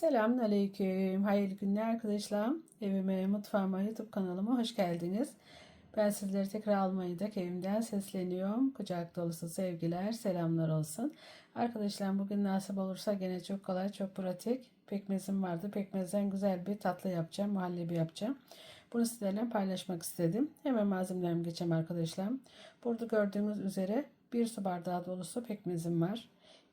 Selamünaleyküm. Hayırlı günler arkadaşlar. Evime, mutfağıma, YouTube kanalıma hoş geldiniz. Ben sizleri tekrar Almanya'daki evimden sesleniyorum. Kucak dolusu sevgiler, selamlar olsun. Arkadaşlar bugün nasip olursa gene çok kolay, çok pratik. Pekmezim vardı. Pekmezden güzel bir tatlı yapacağım, muhallebi yapacağım. Bunu sizlerle paylaşmak istedim. Hemen malzemelerime geçeceğim arkadaşlar. Burada gördüğünüz üzere bir su bardağı dolusu pekmezim var.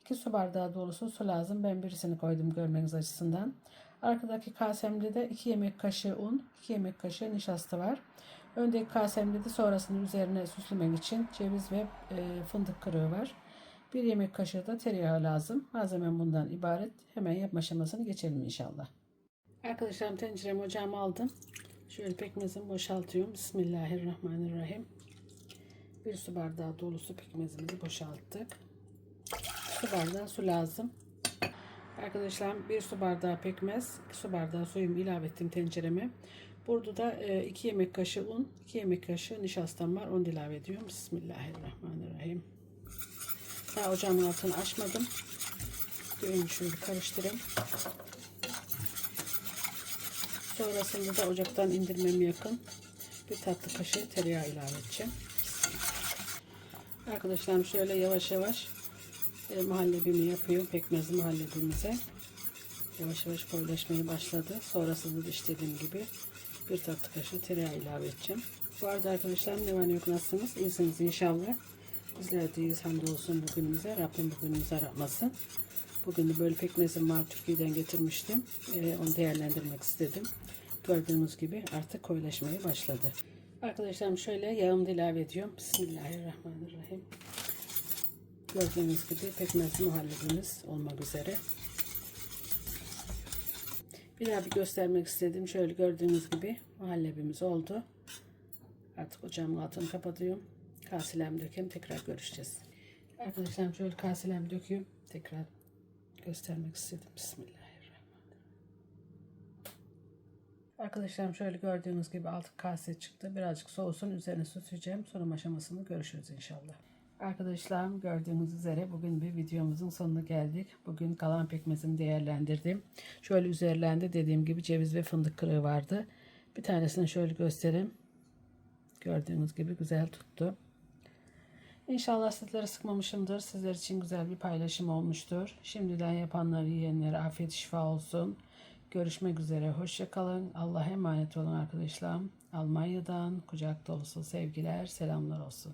2 su bardağı dolusu su lazım. Ben birisini koydum görmeniz açısından. Arkadaki kasemde de 2 yemek kaşığı un, 2 yemek kaşığı nişasta var. Öndeki kasemde de sonrasında üzerine süslemek için ceviz ve e, fındık kırığı var. 1 yemek kaşığı da tereyağı lazım. Malzemem bundan ibaret. Hemen yapma aşamasını geçelim inşallah. Arkadaşlarım tenceremi ocağıma aldım. Şöyle pekmezimi boşaltıyorum. Bismillahirrahmanirrahim. Bir su bardağı dolusu pekmezimizi boşalttık su bardağı su lazım. Arkadaşlar bir su bardağı pekmez, 2 su bardağı suyumu ilave ettim tencereme. Burada da 2 yemek kaşığı un, 2 yemek kaşığı nişastam var. Onu ilave ediyorum. Bismillahirrahmanirrahim. Daha ocağımın altını açmadım. Düğümü şöyle karıştırayım. Sonrasında da ocaktan indirmem yakın bir tatlı kaşığı tereyağı ilave edeceğim. Arkadaşlarım şöyle yavaş yavaş e, muhallebimi yapıyorum. Pekmezli muhallebimize. Yavaş yavaş koyulaşmaya başladı. Sonrasında da istediğim gibi bir tatlı kaşığı tereyağı ilave edeceğim. Bu arada arkadaşlar ne var ne yok nasılsınız? İyisiniz inşallah. Bizler de iyiyiz hamdolsun bugünümüze. Rabbim bugünümüzü aratmasın. Bugün de böyle pekmezim var. Türkiye'den getirmiştim. Ee, onu değerlendirmek istedim. Gördüğünüz gibi artık koyulaşmaya başladı. Arkadaşlarım şöyle yağımı ilave ediyorum. Bismillahirrahmanirrahim. Gördüğünüz gibi pekmezli muhallebimiz olmak üzere. Bir daha bir göstermek istedim. Şöyle gördüğünüz gibi muhallebimiz oldu. Artık ocağımın altını kapatıyorum. Kaselem dökeyim. Tekrar görüşeceğiz. Arkadaşlar şöyle kaselem döküyorum. Tekrar göstermek istedim. Bismillahirrahmanirrahim. Arkadaşlarım şöyle gördüğünüz gibi altı kase çıktı. Birazcık soğusun. Üzerine süsleyeceğim. Sonra aşamasını görüşürüz inşallah. Arkadaşlarım gördüğünüz üzere bugün bir videomuzun sonuna geldik. Bugün kalan pekmezimi değerlendirdim. Şöyle üzerlerinde dediğim gibi ceviz ve fındık kırığı vardı. Bir tanesini şöyle göstereyim. Gördüğünüz gibi güzel tuttu. İnşallah sizlere sıkmamışımdır. Sizler için güzel bir paylaşım olmuştur. Şimdiden yapanları yiyenlere afiyet şifa olsun. Görüşmek üzere. Hoşçakalın. Allah'a emanet olun arkadaşlarım. Almanya'dan kucak dolusu sevgiler, selamlar olsun.